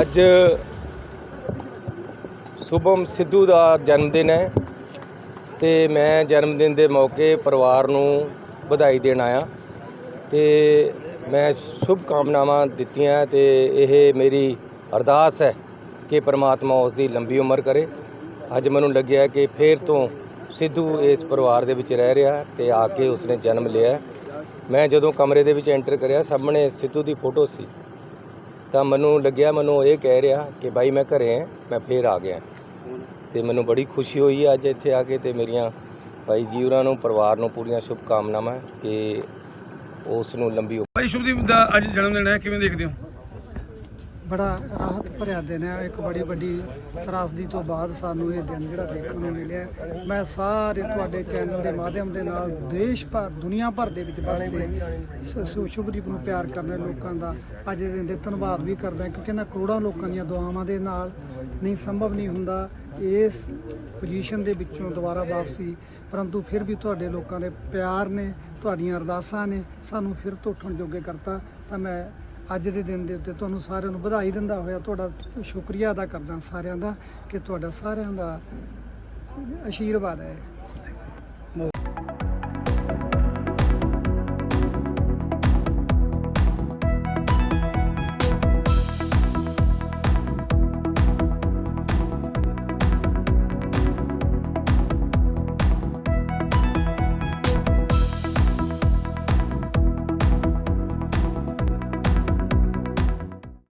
ਅੱਜ ਸੁਭਮ ਸਿੱਧੂ ਦਾ ਜਨਮ ਦਿਨ ਹੈ ਤੇ ਮੈਂ ਜਨਮ ਦਿਨ ਦੇ ਮੌਕੇ ਪਰਿਵਾਰ ਨੂੰ ਵਧਾਈ ਦੇਣ ਆਇਆ ਤੇ ਮੈਂ ਸ਼ੁਭ ਕਾਮਨਾਵਾਂ ਦਿੱਤੀਆਂ ਤੇ ਇਹ ਮੇਰੀ ਅਰਦਾਸ ਹੈ। ਕਿ ਪ੍ਰਮਾਤਮਾ ਉਸ ਦੀ ਲੰਬੀ ਉਮਰ ਕਰੇ। ਅੱਜ ਮੈਨੂੰ ਲੱਗਿਆ ਕਿ ਫੇਰ ਤੋਂ ਸਿੱਧੂ ਇਸ ਪਰਿਵਾਰ ਦੇ ਵਿੱਚ ਰਹਿ ਰਿਹਾ ਤੇ ਆ ਕੇ ਉਸਨੇ ਜਨਮ ਲਿਆ ਮੈਂ ਜਦੋਂ ਕਮਰੇ ਦੇ ਵਿੱਚ ਐਂਟਰ ਕਰਿਆ, ਸਾਹਮਣੇ ਸਿੱਧੂ ਦੀ ਫੋਟੋ ਸੀ। ਤਾਂ ਮੈਨੂੰ ਲੱਗਿਆ, ਮੈਨੂੰ ਇਹ ਕਹਿ ਰਿਹਾ ਕਿ ਬਾਈ ਮੈਂ ਘਰੇ ਹਾਂ, ਮੈਂ ਫੇਰ ਆ ਗਿਆ। ਤੇ ਮੈਨੂੰ ਬੜੀ ਖੁਸ਼ੀ ਹੋਈ ਹੈ ਅੱਜ ਇੱਥੇ ਆ ਕੇ ਤੇ ਮੇਰੀਆਂ ਭਾਈ ਜੀ ਹੋਰਾਂ ਨੂੰ, ਪਰਿਵਾਰ ਨੂੰ ਪੂਰੀਆਂ ਸ਼ੁਭ ਕਾਮਨਾਵਾਂ ਕਿ ਉਸ ਨੂੰ ਲੰਬੀ ਉਮਰ ਭਾਈ ਸ਼ੁਭਦੀਪ ਦਾ ਅੱਜ ਜਨਮ ਦਿਨ ਹੈ, ਕਿਵੇਂ ਦੇਖਦੇ ਹੋ? ਬੜਾ ਰਾਹਤ ਭਰਿਆ ਦਿਨ ਹੈ। ਇੱਕ ਬੜੀ ਵੱਡੀ ਤਰਾਸਦੀ ਤੋਂ ਬਾਅਦ ਸਾਨੂੰ ਇਹ ਦਿਨ ਜਿਹੜਾ ਦੇਖਣ ਨੂੰ ਮਿਲਿਆ ਮੈਂ ਸਾਰੇ ਤੁਹਾਡੇ ਚੈਨਲ ਦੇ ਮਾਧਿਅਮ ਦੇ ਨਾਲ ਦੇਸ਼ ਭਰ, ਦੁਨੀਆ ਭਰ ਦੇ ਵਿੱਚ ਵਸਦੇ ਸ਼ੁਭਦੀਪ ਨੂੰ ਪਿਆਰ ਕਰਨ ਲੋਕਾਂ ਦਾ। ਅੱਜ ਦੇ ਦਿਨ ਦੇ ਧੰਨਵਾਦ ਵੀ ਕਰਦਾ ਕਿਉਂਕਿ ਇਹਨਾਂ ਕਰੋੜਾਂ ਲੋਕਾਂ ਦੀਆਂ ਦੁਆਵਾਂ ਦੇ ਨਾਲ ਨਹੀਂ, ਸੰਭਵ ਨਹੀਂ ਹੁੰਦਾ ਇਸ ਪੋਜੀਸ਼ਨ ਦੇ ਵਿੱਚੋਂ ਦੁਬਾਰਾ ਵਾਪਸੀ। ਪਰੰਤੂ ਫਿਰ ਵੀ ਤੁਹਾਡੇ ਲੋਕਾਂ ਦੇ ਪਿਆਰ ਨੇ, ਤੁਹਾਡੀਆਂ ਅਰਦਾਸਾਂ ਨੇ ਸਾਨੂੰ ਫਿਰ ਤੋਂ ਉੱਠਣ ਜੋਗੇ ਕਰਤਾ ਤਾਂ ਮੈਂ ਅੱਜ ਦੇ ਦਿਨ ਦੇ ਉੱਤੇ ਤੁਹਾਨੂੰ ਸਾਰਿਆਂ ਨੂੰ ਵਧਾਈ ਦਿੰਦਾ ਹੋਇਆ ਤੁਹਾਡਾ ਸ਼ੁਕਰੀਆ ਅਦਾ ਕਰਦਾ ਸਾਰਿਆਂ ਦਾ ਕਿ ਤੁਹਾਡਾ ਸਾਰਿਆਂ ਦਾ ਆਸ਼ੀਰਵਾਦ ਹੈ।